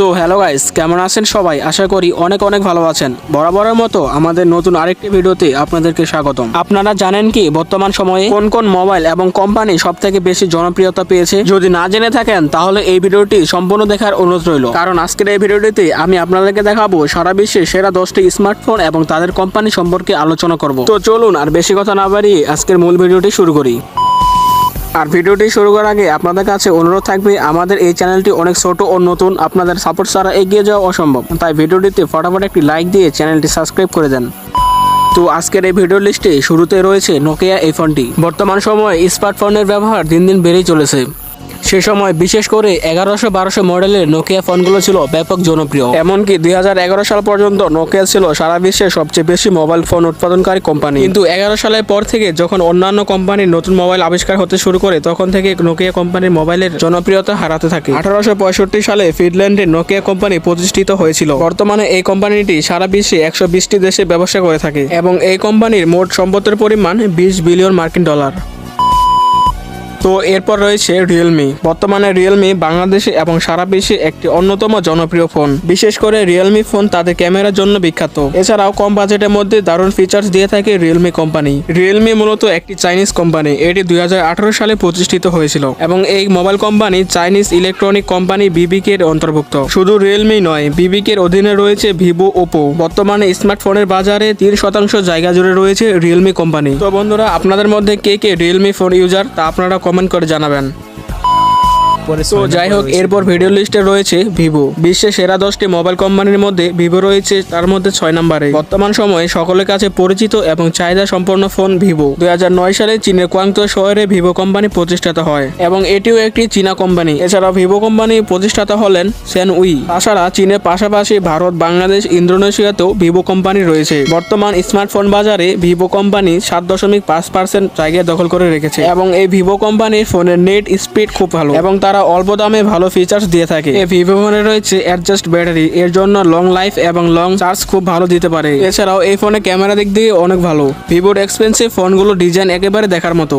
So hello guys, কেমন আছেন সবাই? আশা করি অনেক অনেক ভালো আছেন। বরাবরের মতো আমাদের নতুন আরেকটি ভিডিওতে আপনাদেরকে স্বাগতম। আপনারা জানেন কি, বর্তমান সময়ে কোন কোন মোবাইল এবং কোম্পানি সব থেকে বেশি জনপ্রিয়তা পেয়েছে? যদি না জেনে থাকেন, তাহলে এই ভিডিওটি সম্পূর্ণ দেখার অনুরোধ রইল। কারণ আজকের এই ভিডিওটিতে আমি আপনাদেরকে দেখাবো সারা বিশ্বে সেরা দশটি স্মার্টফোন এবং তাদের কোম্পানি সম্পর্কে আলোচনা করব। তো চলুন আর বেশি কথা না বাড়িয়ে আজকের মূল ভিডিওটি শুরু করি। আর ভিডিওটি শুরু করার আগে আপনাদের কাছে অনুরোধ থাকবে, আমাদের এই চ্যানেলটি অনেক ছোট ও নতুন, আপনাদের সাপোর্ট ছাড়া এগিয়ে যাওয়া অসম্ভব। তাই ভিডিওটিতে ফটাফট একটি লাইক দিয়ে চ্যানেলটি সাবস্ক্রাইব করে দেন। তো আজকের এই ভিডিও লিস্টে শুরুতে রয়েছে নোকিয়া এই ফোনটি বর্তমান সময়ে স্মার্টফোনের ব্যবহার দিন দিন বেড়েই চলেছে। সে সময় বিশেষ করে এগারোশো বারোশো মডেলের নোকিয়া ফোনগুলো ছিল ব্যাপক জনপ্রিয়। এমনকি দুই হাজার এগারো সাল পর্যন্ত নোকিয়া ছিল সারা বিশ্বের সবচেয়ে বেশি মোবাইল ফোন উৎপাদনকারী কোম্পানি। কিন্তু এগারো সালের পর থেকে যখন অন্যান্য কোম্পানির নতুন মোবাইল আবিষ্কার হতে শুরু করে, তখন থেকে নোকিয়া কোম্পানির মোবাইলের জনপ্রিয়তা হারাতে থাকে। আঠারোশো পঁয়ষট্টি সালে ফিনল্যান্ডে নোকিয়া কোম্পানি প্রতিষ্ঠিত হয়েছিল। বর্তমানে এই কোম্পানিটি সারা বিশ্বে একশো বিশটি দেশে ব্যবসা করে থাকে এবং এই কোম্পানির মোট সম্পদের পরিমাণ বিশ বিলিয়ন মার্কিন ডলার। তো এরপর রয়েছে রিয়েলমি বর্তমানে রিয়েলমি বাংলাদেশে এবং সারা বিশ্বে একটি অন্যতম জনপ্রিয় ফোন। বিশেষ করে রিয়েলমি ফোন তাদের ক্যামেরার জন্য বিখ্যাত। এছাড়াও কম বাজেটের মধ্যে দারুণ ফিচার্স দিয়ে থাকে রিয়েলমি কোম্পানি রিয়েলমি মূলত একটি চাইনিজ কোম্পানি এটি দু হাজার আঠারো সালে প্রতিষ্ঠিত হয়েছিল এবং এই mobile company Chinese electronic company BBK এর অন্তর্ভুক্ত। শুধু রিয়েলমি নয় বিবিকে এর অধীনে রয়েছে ভিভো ওপো বর্তমানে স্মার্টফোনের বাজারে তিন শতাংশ জায়গা জুড়ে রয়েছে রিয়েলমি কোম্পানি তো বন্ধুরা, আপনাদের মধ্যে কে কে রিয়েলমি ফোন ইউজার তা আপনারা কমেন্ট করে জানাবেন। তো যাই হোক এরপর ভিডিও লিস্টে রয়েছে ভিভো। বিশ্বের সেরা দশটি মোবাইল কোম্পানির মধ্যে ভিভো রয়েছে তার মধ্যে ছয় নম্বরে বর্তমান সময়ে সকলের কাছে পরিচিত এবং চাহিদা সম্পন্ন ফোন ভিভো। দু হাজার নয় সালে চীনের কোয়াংতো শহরে ভিভো কোম্পানি প্রতিষ্ঠাতা হয় এবং এটিও একটি চীনা কোম্পানি এছাড়াও ভিভো কোম্পানি প্রতিষ্ঠাতা হলেন সেন উই তাছাড়া চীনের পাশাপাশি ভারত বাংলাদেশ ইন্দোনেশিয়াতেও ভিভো কোম্পানি রয়েছে। বর্তমান স্মার্টফোন বাজারে ভিভো কোম্পানি সাত দশমিক পাঁচ পার্সেন্ট জায়গা দখল করে রেখেছে এবং এই ভিভো কোম্পানির ফোনের নেট স্পিড খুব ভালো। এবং তারা অল্প দামে ভালো ফিচার্স দিয়ে থাকে। এই ভিভো ফোনে রয়েছে অ্যাডজাস্ট ব্যাটারি এর জন্য লং লাইফ এবং লং চার্জ খুব ভালো দিতে পারে। এছাড়াও এই ফোনে ক্যামেরা দিক দিয়ে অনেক ভালো। ভিভোর এক্সপেন্সিভ ফোনগুলো ডিজাইন একেবারে দেখার মতো।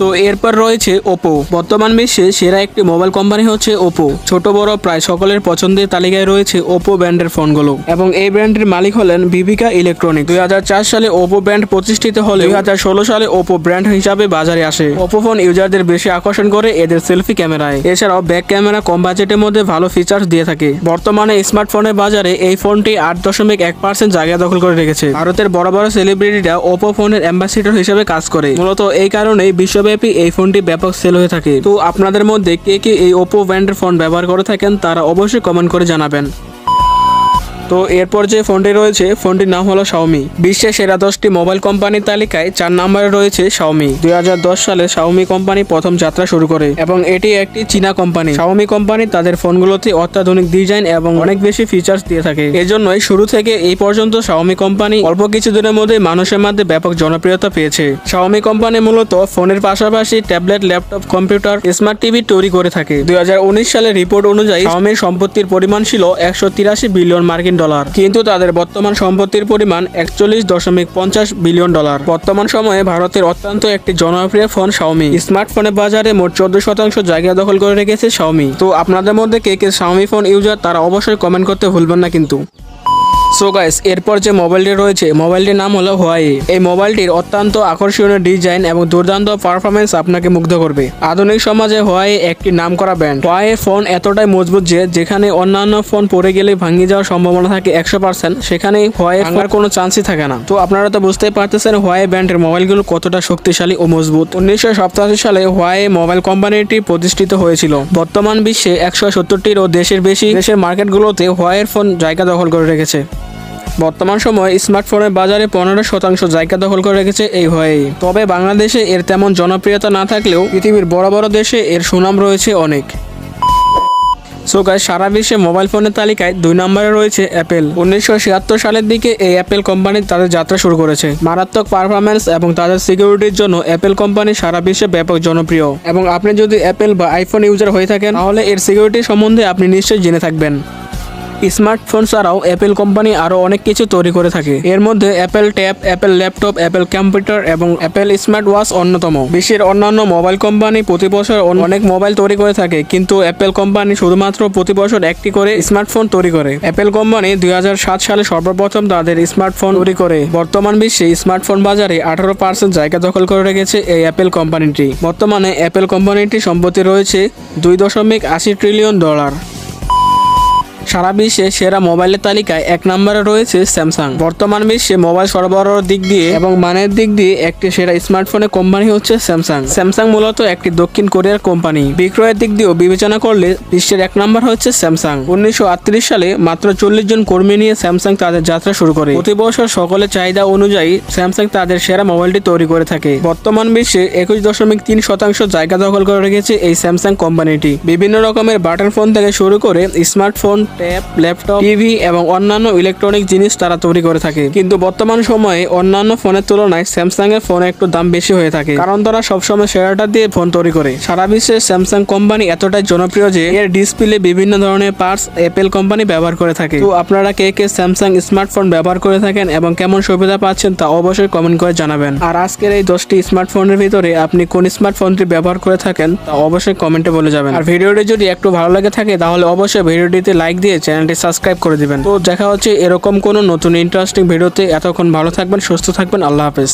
তো এরপর রয়েছে ওপো বর্তমান বিশ্বে সেরা একটি মোবাইল কোম্পানি হচ্ছে ওপো ছোট, বড়, প্রায় সকলের পছন্দের তালিকায় রয়েছে ওপো ব্র্যান্ডের ফোনগুলো। এবং এই ব্র্যান্ডের মালিক হলেন বিবিকা ইলেকট্রনিক দুই হাজার চার সালে ওপো ব্র্যান্ড প্রতিষ্ঠিত হলে দুই হাজার ষোলো সালে ওপো ব্র্যান্ড হিসাবে বাজারে আসে। ওপো ফোন ইউজারদের বেশি আকর্ষণ করে এদের সেলফি ক্যামেরায় এছাড়াও ব্যাক ক্যামেরা কম বাজেটের মধ্যে ভালো ফিচার্স দিয়ে থাকে। বর্তমানে স্মার্টফোনের বাজারে এই ফোনটি আট দশমিক এক পার্সেন্ট জায়গা দখল করে রেখেছে। ভারতের বড় বড় সেলিব্রিটিরা ওপো ফোনের অ্যাম্বাসিডর হিসেবে কাজ করে। মূলত এই কারণেই বিশ্বব্যাপী এই ফোনটি ব্যাপক সেল হয়ে থাকে। তো আপনাদের মধ্যে কে কে এই ওপো ব্র্যান্ডের ফোন ব্যবহার করে থাকেন, তারা অবশ্যই কমেন্ট করে জানাবেন। তো এরপর যে ফোনটি রয়েছে, ফোনটির নাম হলো শাওমি বিশ্বের সেরা দশটি মোবাইল কোম্পানির তালিকায় চার নম্বরে রয়েছে শাওমি দুই হাজার দশ সালে শাওমি কোম্পানি প্রথম যাত্রা শুরু করে এবং এটি একটি চীনা কোম্পানি। শাওমি কোম্পানি তাদের ফোনগুলোতে অত্যাধুনিক ডিজাইন এবং অনেক বেশি ফিচার্স দিয়ে থাকে। এজন্যই শুরু থেকে এই পর্যন্ত শাওমি কোম্পানি অল্প কিছুদিনের মধ্যে মানুষের মধ্যে ব্যাপক জনপ্রিয়তা পেয়েছে। শাওমি কোম্পানি মূলত ফোনের পাশাপাশি tablet, laptop, computer, smart TV তৈরি করে থাকে। দুই হাজার উনিশ সালের রিপোর্ট অনুযায়ী শাওমির সম্পত্তির পরিমাণ ছিল একশো তিরাশি বিলিয়ন মার্কিন ডলার। কিন্তু তাদের বর্তমান সম্পত্তির পরিমাণ একচল্লিশ দশমিক পঞ্চাশ বিলিয়ন ডলার। বর্তমান সময়ে ভারতের অত্যন্ত একটি জনপ্রিয় ফোন শাওমি স্মার্টফোনের বাজারে মোট চোদ্দ শতাংশ জায়গা দখল করে রেখেছে শাওমি তো আপনাদের মধ্যে কে কে শাওমি ফোন ইউজার তারা অবশ্যই কমেন্ট করতে ভুলবেন না কিন্তু। সো গাইস এরপর যে মোবাইলটি রয়েছে মোবাইলটির নাম হলো হোয়াই এই মোবাইলটির অত্যন্ত আকর্ষণীয় ডিজাইন এবং দুর্দান্ত পারফরমেন্স আপনাকে মুগ্ধ করবে। আধুনিক সমাজে হোয়াই একটি নাম করা ব্র্যান্ড হোয়াই ফোন এতটাই মজবুত যে যেখানে অন্যান্য ফোন পড়ে গেলে ভাঙিয়ে যাওয়ার সম্ভাবনা থাকে একশো পার্সেন্ট সেখানে হোয়াই ভাঙার কোনো চান্সই থাকে না। তো আপনারা তো বুঝতেই পারতেছেন হোয়াই ব্র্যান্ডের মোবাইলগুলো কতটা শক্তিশালী ও মজবুত। উনিশশো সপ্তাশি সালে হোয়াই মোবাইল কোম্পানিটি প্রতিষ্ঠিত হয়েছিল। বর্তমান বিশ্বে একশো সত্তরটির ও দেশের বেশি দেশের মার্কেটগুলোতে হোয়াইয়ের ফোন জায়গা দখল করে রেখেছে। বর্তমান সময়ে স্মার্টফোনের বাজারে পনেরো শতাংশ জায়গা দখল করে রেখেছে এই হয়ে তবে বাংলাদেশে এর তেমন জনপ্রিয়তা না থাকলেও পৃথিবীর বড় বড় দেশে এর সুনাম রয়েছে অনেক। সো সারা বিশ্বে মোবাইল ফোনের তালিকায় দুই নম্বরে রয়েছে অ্যাপেল উনিশশো ছিয়াত্তর সালের দিকে এই অ্যাপেল কোম্পানি তাদের যাত্রা শুরু করেছে। মারাত্মক পারফরমেন্স এবং তাদের সিকিউরিটির জন্য অ্যাপেল কোম্পানি সারা বিশ্বে ব্যাপক জনপ্রিয়। এবং আপনি যদি অ্যাপেল বা আইফোন ইউজার হয়ে থাকেন, তাহলে এর সিকিউরিটি সম্বন্ধে আপনি নিশ্চয়ই জেনে থাকবেন। স্মার্টফোন ছাড়াও অ্যাপেল কোম্পানি আরও অনেক কিছু তৈরি করে থাকে। এর মধ্যে Apple tab Apple laptop Apple computer এবং অ্যাপেল স্মার্ট ওয়াচ অন্যতম। বিশ্বের অন্যান্য মোবাইল কোম্পানি প্রতি বছর অনেক মোবাইল তৈরি করে থাকে, কিন্তু অ্যাপেল কোম্পানি শুধুমাত্র প্রতি বছর একটি করে স্মার্টফোন তৈরি করে। অ্যাপেল কোম্পানি দুই হাজার সাত সালে সর্বপ্রথম তাদের স্মার্টফোন তৈরি করে। বর্তমান বিশ্বে স্মার্টফোন বাজারে আঠারো পার্সেন্ট জায়গা দখল করে রেখেছে এই অ্যাপেল কোম্পানিটি। বর্তমানে অ্যাপেল কোম্পানিটি সম্পত্তি রয়েছে দুই দশমিক আশি ট্রিলিয়ন ডলার সারা বিশ্বে সেরা মোবাইলের তালিকায় এক নম্বরে রয়েছে স্যামসাং। বর্তমান বিশ্বে মোবাইল সরবরাহের দিক দিয়ে এবং মানের দিক দিয়ে একটি সেরা স্মার্টফোনের কোম্পানি হচ্ছে স্যামসাং। স্যামসাং মূলত একটি দক্ষিণ কোরিয়ার কোম্পানি। বিক্রয়ের দিক দিয়েও বিবেচনা করলে বিশ্বের এক নম্বর হচ্ছে স্যামসাং। উনিশশো আটত্রিশ সালে মাত্র চল্লিশ জন কর্মী নিয়ে স্যামসাং তাদের যাত্রা শুরু করে। প্রতি বছর সকলের চাহিদা অনুযায়ী স্যামসাং তাদের সেরা মোবাইলটি তৈরি করে থাকে। বর্তমান বিশ্বে একুশ দশমিক তিন শতাংশ জায়গা দখল করে রেখেছে এই স্যামসাং কোম্পানিটি। বিভিন্ন রকমের বাটন ফোন থেকে শুরু করে স্মার্টফোন ট্যাব ল্যাপটপ, টিভি এবং অন্যান্য ইলেকট্রনিক জিনিস তারা তৈরি করে থাকে। কিন্তু বর্তমান সময়ে অন্যান্য ফোনের তুলনায় স্যামসাং এর ফোনে একটু দাম বেশি হয়ে থাকে। কারণ তারা সবসময় সেরাটা দিয়ে ফোন তৈরি করে। সারা বিশ্বে স্যামসাং কোম্পানি এতটাই জনপ্রিয় যে এর ডিসপ্লে বিভিন্ন ধরনের পার্টস অ্যাপেল কোম্পানি ব্যবহার করে থাকে। তো আপনারা কে কে স্যামসাং স্মার্টফোন ব্যবহার করে থাকেন এবং কেমন সুবিধা পাচ্ছেন তা অবশ্যই কমেন্ট করে জানাবেন। আর আজকের এই দশটি স্মার্টফোনের ভিতরে আপনি কোন স্মার্টফোনটি ব্যবহার করে থাকেন তা অবশ্যই কমেন্টে বলে যাবেন। আর ভিডিওটি যদি একটু ভালো লাগে থাকে তাহলে অবশ্যই ভিডিওটিতে লাইক দিয়ে চ্যানেলটি সাবস্ক্রাইব করে দিবেন। তো দেখা হচ্ছে এরকম কোনো নতুন ইন্টারেস্টিং ভিডিওতে এতক্ষণ ভালো থাকবেন, সুস্থ থাকবেন। আল্লাহ হাফেজ।